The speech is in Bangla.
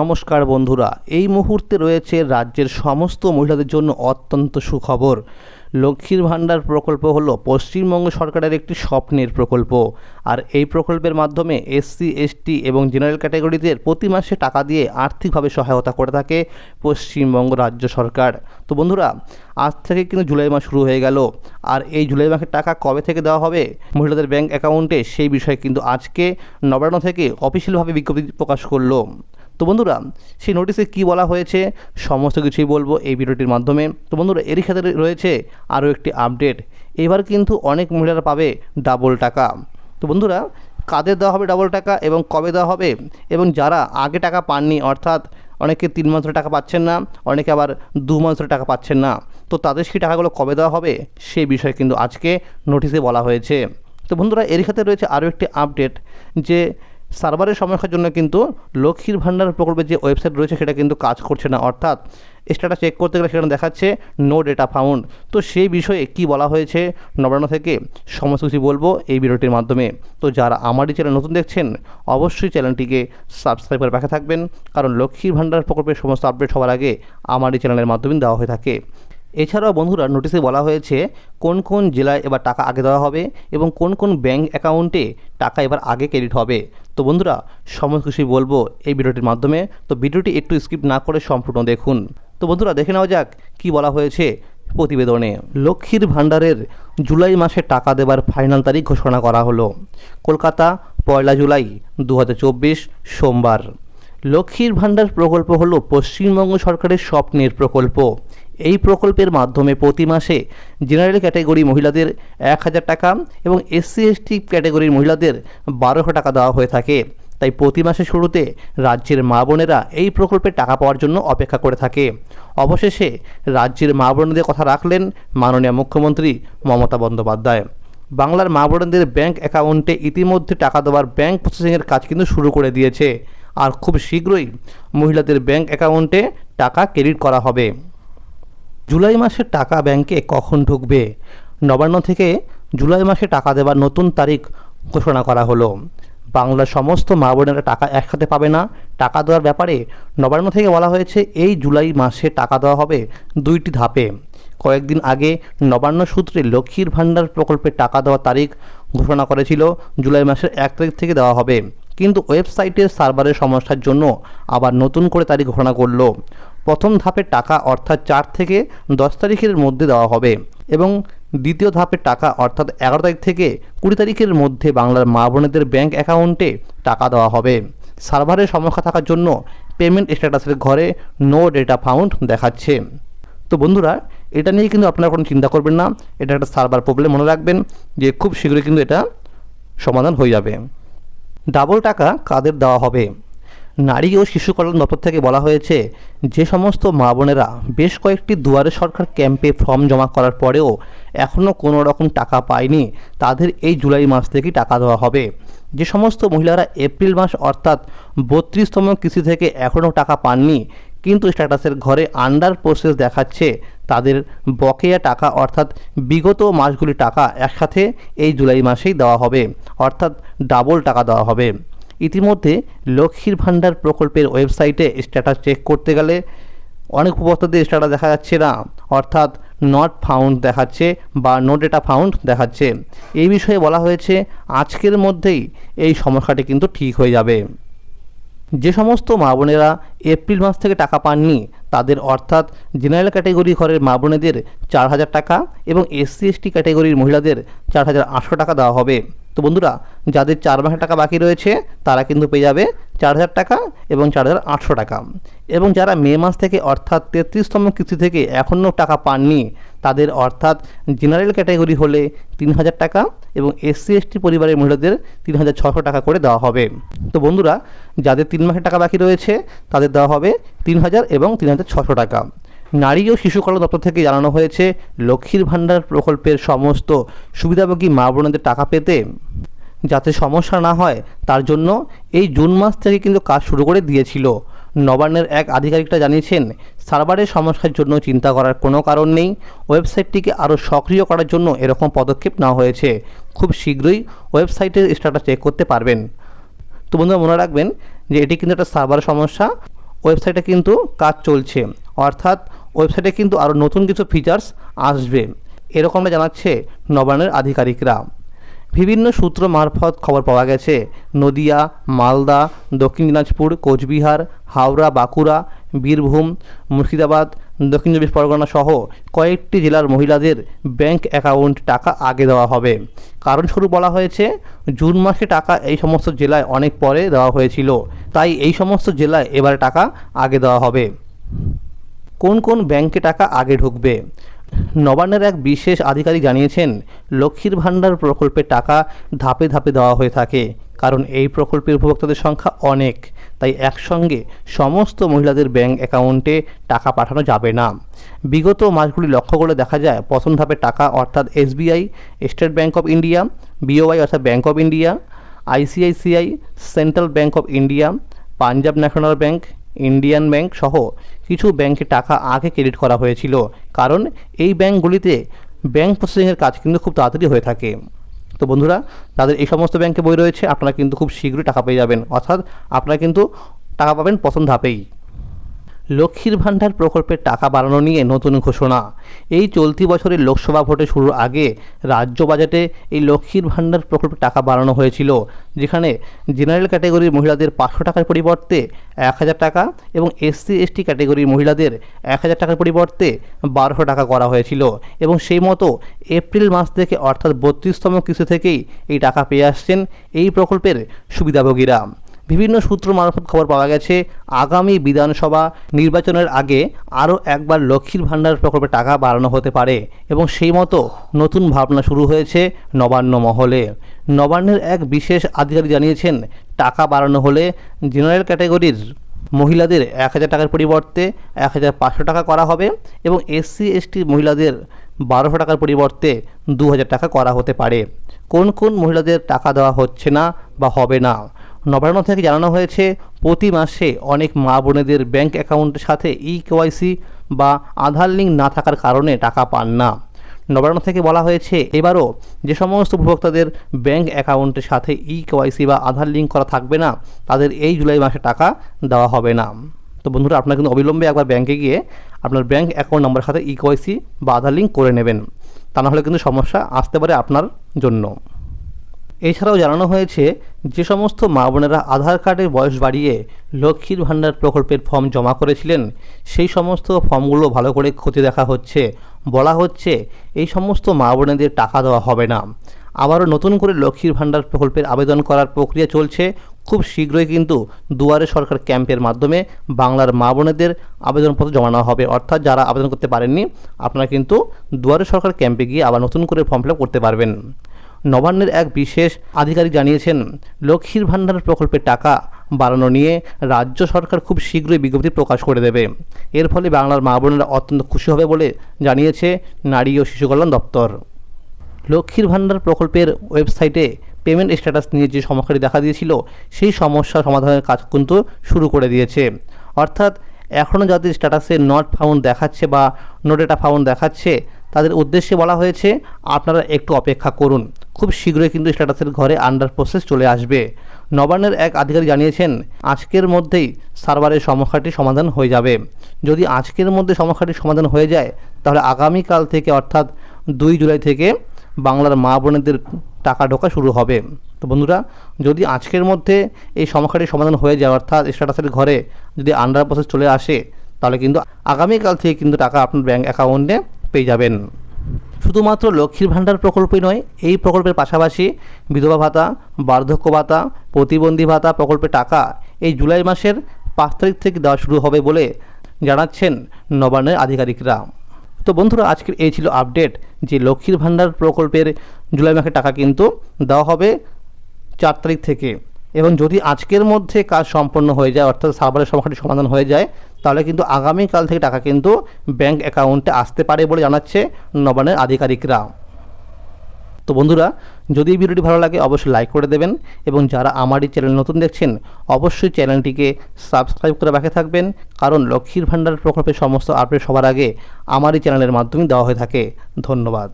নমস্কার বন্ধুরা, এই মুহূর্তে রয়েছে রাজ্যের সমস্ত মহিলাদের জন্য অত্যন্ত সুখবর। লক্ষ্মীর ভাণ্ডার প্রকল্প হলো পশ্চিমবঙ্গ সরকারের একটি স্বপ্নের প্রকল্প। আর এই প্রকল্পের মাধ্যমে এসসি এসটি এবং জেনারেল ক্যাটাগরিদের প্রতি মাসে টাকা দিয়ে আর্থিকভাবে সহায়তা করে থাকে পশ্চিমবঙ্গ রাজ্য সরকার। তো বন্ধুরা, আজ থেকে কিন্তু জুলাই মাস শুরু হয়ে গেল। আর এই জুলাই মাসের টাকা কবে থেকে দেওয়া হবে মহিলাদের ব্যাংক অ্যাকাউন্টে সেই বিষয়ে কিন্তু আজকে নবান্ন থেকে অফিসিয়ালভাবে বিজ্ঞপ্তি প্রকাশ করল। তো বন্ধুরা, সেই নোটিশে কি বলা হয়েছে? সমস্ত কিছুই বলব এই ভিডিওটির মাধ্যমে। তো বন্ধুরা, এরই সাথে রয়েছে আরও একটি আপডেট এবার কিন্তু অনেক মহিলারা পাবে ডাবল টাকা। তো বন্ধুরা, কাদের দেওয়া হবে ডাবল টাকা এবং কবে দেওয়া হবে? এবং যারা আগে টাকা পাননি, অর্থাৎ অনেকে তিন মাস ধরে টাকা পাচ্ছেন না, অনেকে আবার দু মাস ধরে টাকা পাচ্ছেন না, তো তাদের সেই টাকাগুলো কবে দেওয়া হবে? সেই বিষয়ে কিন্তু আজকে নোটিশে বলা হয়েছে। তো বন্ধুরা এর সাথে রয়েছে আরও একটি আপডেট যে সার্ভারের সমস্যার জন্য কিন্তু লক্ষ্মীর ভাণ্ডার প্রকল্পের যে ওয়েবসাইট রয়েছে সেটা কিন্তু কাজ করছে না। অর্থাৎ স্ট্যাটাস চেক করতে গেলে সেখানে দেখাচ্ছে নো ডেটা ফাউন্ড তো সেই বিষয়ে কি বলা হয়েছে নবান্ন থেকে? সমস্ত কিছু বলব এই ভিডিওটির মাধ্যমে। তো যারা আমার এই চ্যানেল নতুন দেখছেন, অবশ্যই চ্যানেলটিকে সাবস্ক্রাইব করে পাশে থাকবেন। কারণ লক্ষ্মীর ভাণ্ডার প্রকল্পের সমস্ত আপডেট হওয়ার আগে আমার এই চ্যানেলের মাধ্যমে দেওয়া হয়ে থাকে। এছাড়াও বন্ধুরা নোটিশে বলা হয়েছে কোন কোন জেলায় এবার টাকা আগে দেওয়া হবে এবং কোন কোন ব্যাঙ্ক অ্যাকাউন্টে টাকা এবার আগে ক্রেডিট হবে। তো বন্ধুরা, সমস্ত কিছুই বলব এই ভিডিওটির মাধ্যমে। তো ভিডিওটি একটু স্কিপ না করে সম্পূর্ণ দেখুন। তো বন্ধুরা, দেখে নেওয়া যাক কী বলা হয়েছে প্রতিবেদনে। লক্ষ্মীর ভাণ্ডারের জুলাই মাসে টাকা দেবার ফাইনাল তারিখ ঘোষণা করা হলো। কলকাতা, পয়লা জুলাই দু হাজার চব্বিশ সোমবার। লক্ষ্মীর ভাণ্ডার প্রকল্প হলো পশ্চিমবঙ্গ সরকারের স্বপ্নের প্রকল্প। এই প্রকল্পের মাধ্যমে প্রতি মাসে জেনারেল ক্যাটাগরি মহিলাদের এক হাজার টাকা এবং এসসি এসটি ক্যাটাগরির মহিলাদের বারোশো টাকা দেওয়া হয়ে থাকে। তাই প্রতি মাসের শুরুতে রাজ্যের মা বোনেরা এই প্রকল্পে টাকা পাওয়ার জন্য অপেক্ষা করে থাকে। অবশেষে রাজ্যের মা বোনেদের কথা রাখলেন মাননীয় মুখ্যমন্ত্রী মমতা বন্দ্যোপাধ্যায়। বাংলার মা বোনেদের ব্যাঙ্ক অ্যাকাউন্টে ইতিমধ্যে টাকা দেওয়ার ব্যাংক প্রসেসিংয়ের কাজ কিন্তু শুরু করে দিয়েছে। আর খুব শীঘ্রই মহিলাদের ব্যাঙ্ক অ্যাকাউন্টে টাকা ক্রেডিট করা হবে। জুলাই মাসের টাকা ব্যাংকে কখন ঢুকবে? নবান্ন থেকে জুলাই মাসে টাকা দেওয়ার নতুন তারিখ ঘোষণা করা হলো। বাংলার সমস্ত মা বোনেরা টাকা একসাথে পাবে না। টাকা দেওয়ার ব্যাপারে নবান্ন থেকে বলা হয়েছে, এই জুলাই মাসে টাকা দেওয়া হবে দুইটি ধাপে। কয়েকদিন আগে নবান্ন সূত্রে লক্ষ্মীর ভাণ্ডার প্রকল্পের টাকা দেওয়ার তারিখ ঘোষণা করেছিল, জুলাই মাসের এক তারিখ থেকে দেওয়া হবে। কিন্তু ওয়েবসাইটের সার্ভারের সমস্যার জন্য আবার নতুন করে তারিখ ঘোষণা করল। প্রথম ধাপের টাকা অর্থাৎ চার থেকে দশ তারিখের মধ্যে দেওয়া হবে এবং দ্বিতীয় ধাপের টাকা অর্থাৎ এগারো তারিখ থেকে কুড়ি তারিখের মধ্যে বাংলার মা বোনেদের ব্যাঙ্ক অ্যাকাউন্টে টাকা দেওয়া হবে। সার্ভারের সমস্যা থাকার জন্য পেমেন্ট স্ট্যাটাসের ঘরে নো ডেটা ফাউন্ড দেখাচ্ছে। তো বন্ধুরা, এটা নিয়ে কিন্তু আপনারা কোনো চিন্তা করবেন না। এটা একটা সার্ভার প্রবলেম মনে রাখবেন যে খুব শীঘ্রই কিন্তু এটা সমাধান হয়ে যাবে। ডাবল টাকা কাদের দেওয়া হবে? নারী ও শিশু কল্যাণ দপ্তর থেকে বলা হয়েছে, যে সমস্ত মা বোনেরা বেশ কয়েকটি দুয়ারে সরকার ক্যাম্পে ফর্ম জমা করার পরেও এখনও কোনো রকম টাকা পায়নি, তাদের এই জুলাই মাস থেকেই টাকা দেওয়া হবে। যে সমস্ত মহিলারা এপ্রিল মাস অর্থাৎ বত্রিশতম কিস্তি থেকে এখনও টাকা পাননি, কিন্তু স্ট্যাটাসের ঘরে আন্ডার প্রসেস দেখাচ্ছে তাদের বকেয়া টাকা অর্থাৎ বিগত মাসগুলি টাকা একসাথে এই জুলাই মাসেই দেওয়া হবে, অর্থাৎ ডাবল টাকা দেওয়া হবে। ইতিমধ্যে লক্ষ্মীর ভাণ্ডার প্রকল্পের ওয়েবসাইটে স্ট্যাটাস চেক করতে গেলে অনেক উপভোক্তাদের স্ট্যাটাস দেখা যাচ্ছে না, অর্থাৎ নট ফাউন্ড দেখাচ্ছে বা নো ডেটা ফাউন্ড দেখাচ্ছে। এই বিষয়ে বলা হয়েছে, আজকের মধ্যেই এই সমস্যাটি কিন্তু ঠিক হয়ে যাবে। যে সমস্ত মা বোনেরা এপ্রিল মাস থেকে টাকা পাননি, তাদের অর্থাৎ জেনারেল ক্যাটাগরি ঘরের মা বোনেদের চার হাজার টাকা এবং এসসি, এসটি ক্যাটাগরির মহিলাদের চার হাজার আটশো টাকা দেওয়া হবে। তো বন্ধুরা, যাদের চার মাসের টাকা বাকি রয়েছে, তারা কিন্তু পেয়ে যাবে চার হাজার টাকা এবং চার হাজার আটশো টাকা। এবং যারা মে মাস থেকে অর্থাৎ তেত্রিশতম কিস্তি থেকে এখনও টাকা পাননি, তাদের অর্থাৎ জেনারেল ক্যাটাগরি হলে তিন হাজার টাকা এবং এসসি, এসটি পরিবারের মহিলাদের তিন হাজার ছশো টাকা করে দেওয়া হবে। তো বন্ধুরা, যাদের তিন মাসের টাকা বাকি রয়েছে, তাদের দেওয়া হবে তিন হাজার এবং তিন হাজার ছশো টাকা। নারী ও শিশু কল্যাণ দপ্তর থেকে জানানো হয়েছে, লক্ষ্মীর ভাণ্ডার প্রকল্পের সমস্ত সুবিধাভোগী মা বোনদের টাকা পেতে। যাতে সমস্যা না হয়, তার জন্য এই জুন মাস থেকে কিন্তু কাজ শুরু করে দিয়েছিল। নবান্নের এক আধিকারিকটা জানিয়েছেন, সার্ভারের সমস্যার জন্য চিন্তা করার কোনো কারণ নেই। ওয়েবসাইটটিকে আরও সক্রিয় করার জন্য এরকম পদক্ষেপ নেওয়া হয়েছে। খুব শীঘ্রই ওয়েবসাইটের স্ট্যাটাস চেক করতে পারবেন। তো বন্ধুরা, মনে রাখবেন যে এটি কিন্তু একটা সার্ভার সমস্যা। ওয়েবসাইটে কিন্তু কাজ চলছে। অর্থাৎ ওয়েবসাইটে কিন্তু আরও নতুন কিছু ফিচার্স আসবে। এরকমটা জানাচ্ছে নবান্নের আধিকারিকরা। বিভিন্ন সূত্র মারফত খবর পাওয়া গেছে, নদিয়া, মালদা, দক্ষিণ দিনাজপুর, কোচবিহার, হাওড়া, বাঁকুড়া, বীরভূম, মুর্শিদাবাদ, দক্ষিণ চব্বিশ পরগনা সহ কয়েকটি জেলার মহিলাদের ব্যাংক অ্যাকাউন্ট টাকা আগে দেওয়া হবে। কারণ শুরু বলা হয়েছে, জুন মাসে টাকা এই সমস্ত জেলায় অনেক পরে দেওয়া হয়েছিল। তাই এই সমস্ত জেলায় এবার টাকা আগে দেওয়া হবে। কোন কোন ব্যাংকে টাকা আগে ঢুকবে? নবান্নের এক বিশেষ আধিকারিক জানিয়েছেন, লক্ষ্মীর ভাণ্ডার প্রকল্পে টাকা ধাপে ধাপে দেওয়া হয়ে থাকে, কারণ এই প্রকল্পের উপভোক্তাদের সংখ্যা অনেক, তাই একসঙ্গে সমস্ত মহিলাদের ব্যাংক অ্যাকাউন্টে টাকা পাঠানো যাবে না। বিগত মাসগুলি লক্ষ্য করে দেখা যায়, প্রথম ধাপে টাকা অর্থাৎ SBI, State Bank of India BOI অর্থাৎ Bank of India, ICICI, Central Bank of India, Punjab National Bank, Indian Bank সহ কিছু ব্যাংকে টাকা আগে ক্রেডিট করা হয়েছিল। কারণ এই ব্যাংকগুলিতে ব্যাংক প্রসেসিংয়ের কাজ কিন্তু খুব তাড়াতাড়ি হয়ে থাকে। তো বন্ধুরা, তাদের এই সমস্ত ব্যাংকে বই রয়েছে, আপনারা কিন্তু খুব শীঘ্রই টাকা পেয়ে যাবেন। অর্থাৎ আপনারা কিন্তু টাকা পাবেন প্রথম ধাপেই। লক্ষ্মীর ভাণ্ডার প্রকল্পের টাকা বাড়ানো নিয়ে নতুন ঘোষণা। এই চলতি বছরের লোকসভা ভোটে শুরুর আগে রাজ্য বাজেটে এই লক্ষ্মীর ভাণ্ডার প্রকল্পের টাকা বাড়ানো হয়েছিল, যেখানে জেনারেল ক্যাটাগরির মহিলাদের পাঁচশো টাকার পরিবর্তে এক হাজার টাকা এবং এসসি, এসটি ক্যাটাগরির মহিলাদের এক হাজার টাকার পরিবর্তে বারোশো টাকা করা হয়েছিল এবং সেই মতো এপ্রিল মাস থেকে অর্থাৎ বত্রিশতম কিস্তি থেকেই এই টাকা পেয়ে আসছেন এই প্রকল্পের সুবিধাভোগীরা। বিভিন্ন সূত্র মারফত খবর পাওয়া গেছে, আগামী বিধানসভা নির্বাচনের আগে আরও একবার লক্ষ্মীর ভাণ্ডার প্রকল্পে টাকা বাড়ানো হতে পারে এবং সেই মতো নতুন ভাবনা শুরু হয়েছে নবান্ন মহলে। নবান্নের এক বিশেষ আধিকারিক জানিয়েছেন, টাকা বাড়ানো হলে জেনারেল ক্যাটাগরির মহিলাদের এক হাজার টাকার পরিবর্তে এক হাজার পাঁচশো টাকা করা হবে এবং এসসি এসটি মহিলাদের বারোশো টাকার পরিবর্তে দু হাজার টাকা করা হতে পারে। কোন কোন মহিলাদের টাকা দেওয়া হচ্ছে না বা হবে না? নবান্ন থেকে জানানো হয়েছে, প্রতি মাসে অনেক মা বোনেদের ব্যাংক অ্যাকাউন্টের সাথে ই কেওয়াইসি বা আধার লিঙ্ক না থাকার কারণে টাকা পান না। নবান্ন থেকে বলা হয়েছে, এবারও যে সমস্ত উপভোক্তাদের ব্যাংক অ্যাকাউন্টের সাথে ই কেওয়াইসি বা আধার লিঙ্ক করা থাকবে না, তাদের এই জুলাই মাসে টাকা দেওয়া হবে না। তো বন্ধুরা, আপনারা কিন্তু অবিলম্বে একবার ব্যাংকে গিয়ে আপনার ব্যাংক অ্যাকাউন্ট নাম্বারের সাথে ই কেওয়াইসি বা আধার লিঙ্ক করে নেবেন। তা না হলে কিন্তু সমস্যা আসতে পারে আপনার জন্য। এছাড়াও জানানো হয়েছে, যে সমস্ত মা বোনেরা আধার কার্ডের বয়স বাড়িয়ে লক্ষ্মীর ভাণ্ডার প্রকল্পের ফর্ম জমা করেছিলেন, সেই সমস্ত ফর্মগুলো ভালো করে ক্ষতি দেখা হচ্ছে। বলা হচ্ছে, এই সমস্ত মা বোনেদের টাকা দেওয়া হবে না। আবারও নতুন করে লক্ষ্মীর ভাণ্ডার প্রকল্পের আবেদন করার প্রক্রিয়া চলছে। খুব শীঘ্রই কিন্তু দুয়ারে সরকার ক্যাম্পের মাধ্যমে বাংলার মা বোনেদের আবেদনপত্র জমানো হবে। অর্থাৎ যারা আবেদন করতে পারেননি, আপনারা কিন্তু দুয়ারে সরকার ক্যাম্পে গিয়ে আবার নতুন করে ফর্ম ফিল করতে পারবেন। নবান্নের এক বিশেষ আধিকারিক জানিয়েছেন, লক্ষ্মীর ভাণ্ডার প্রকল্পের টাকা বাড়ানো নিয়ে রাজ্য সরকার খুব শীঘ্রই বিজ্ঞপ্তি প্রকাশ করে দেবে। এর ফলে বাংলার মা বোনেরা অত্যন্ত খুশি হবে বলে জানিয়েছে নারী ও শিশু কল্যাণ দপ্তর। লক্ষ্মীর ভাণ্ডার প্রকল্পের ওয়েবসাইটে পেমেন্ট স্ট্যাটাস নিয়ে যে সমস্যাটি দেখা দিয়েছিল, সেই সমস্যা সমাধানের কাজ কিন্তু শুরু করে দিয়েছে। অর্থাৎ এখনও যাদের স্ট্যাটাসে নট ফাউন্ড দেখাচ্ছে বা নো ডেটা ফাউন্ড দেখাচ্ছে তাদের উদ্দেশ্যে বলা হয়েছে, আপনারা একটু অপেক্ষা করুন। খুব শীঘ্রই কিন্তু স্ট্যাটাসের ঘরে আন্ডার প্রসেস চলে আসবে। নবান্নের এক আধিকারিক জানিয়েছেন, আজকের মধ্যেই সার্ভারের সমস্যাটি সমাধান হয়ে যাবে। যদি আজকের মধ্যে সমস্যাটি সমাধান হয়ে যায়, তাহলে আগামীকাল থেকে অর্থাৎ দুই জুলাই থেকে বাংলার মা বোনেদের টাকা ঢোকা শুরু হবে। তো বন্ধুরা, যদি আজকের মধ্যে এই সমস্যাটি সমাধান হয়ে যায়, অর্থাৎ স্ট্যাটাসের ঘরে যদি আন্ডার প্রসেস চলে আসে, তাহলে কিন্তু আগামীকাল থেকে কিন্তু টাকা আপনার ব্যাঙ্ক অ্যাকাউন্টে পেয়ে যাবেন। শুধুমাত্র লক্ষ্মীর ভাণ্ডার প্রকল্পই নয়, এই প্রকল্পের পাশাপাশি বিধবা ভাতা, বার্ধক্য ভাতা, প্রতিবন্ধী ভাতা প্রকল্পের টাকা এই জুলাই মাসের পাঁচ তারিখ থেকে দেওয়া শুরু হবে বলে জানাচ্ছেন নবান্নের আধিকারিকরা। তো বন্ধুরা, আজকের এই ছিল আপডেট যে লক্ষ্মীর ভাণ্ডার প্রকল্পের জুলাই মাসের টাকা কিন্তু দেওয়া হবে চার তারিখ থেকে। এবং যদি আজকের মধ্যে কাজ সম্পন্ন হয়ে যায়, অর্থাৎ সার্ভারের সমস্যাটি সমাধান হয়ে যায়, তাহলে কিন্তু আগামীকাল থেকে টাকা কিন্তু ব্যাংক অ্যাকাউন্টে আসতে পারে বলে জানাচ্ছে নবান্নের আধিকারিকরা। তো বন্ধুরা, যদি এই ভিডিওটি ভালো লাগে, অবশ্যই লাইক করে দেবেন এবং যারা আমার এই চ্যানেল নতুন দেখছেন, অবশ্যই চ্যানেলটিকে সাবস্ক্রাইব করে রাখে থাকবেন, কারণ লক্ষ্মীর ভাণ্ডার প্রকল্পের সমস্ত আপডেট সবার আগে আমার এই চ্যানেলের মাধ্যমে দেওয়া হয়ে থাকে। ধন্যবাদ।